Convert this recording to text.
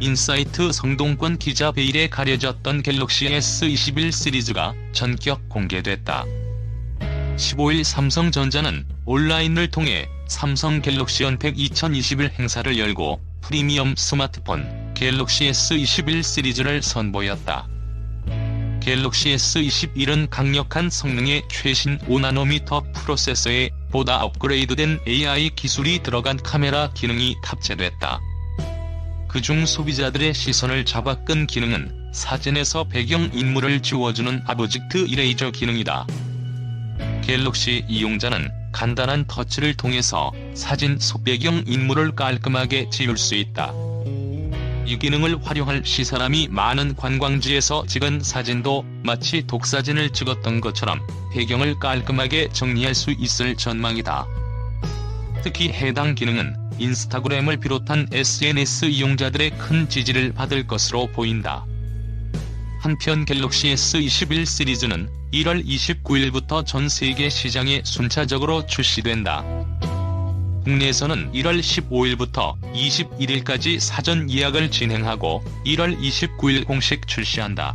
인사이트 성동권 기자 베일에 가려졌던 갤럭시 S21 시리즈가 전격 공개됐다. 15일 삼성전자는 온라인을 통해 삼성 갤럭시 언팩 2021 행사를 열고 프리미엄 스마트폰 갤럭시 S21 시리즈를 선보였다. 갤럭시 S21은 강력한 성능의 최신 5나노미터 프로세서에 보다 업그레이드된 AI 기술이 들어간 카메라 기능이 탑재됐다. 그중 소비자들의 시선을 잡아 끈 기능은 사진에서 배경 인물을 지워주는 아브젝트 이레이저 기능이다. 갤럭시 이용자는 간단한 터치를 통해서 사진 속 배경 인물을 깔끔하게 지울 수 있다. 이 기능을 활용할 시 사람이 많은 관광지에서 찍은 사진도 마치 독사진을 찍었던 것처럼 배경을 깔끔하게 정리할 수 있을 전망이다. 특히 해당 기능은 인스타그램을 비롯한 SNS 이용자들의 큰 지지를 받을 것으로 보인다. 한편 갤럭시 S21 시리즈는 1월 29일부터 전 세계 시장에 순차적으로 출시된다. 국내에서는 1월 15일부터 21일까지 사전 예약을 진행하고 1월 29일 공식 출시한다.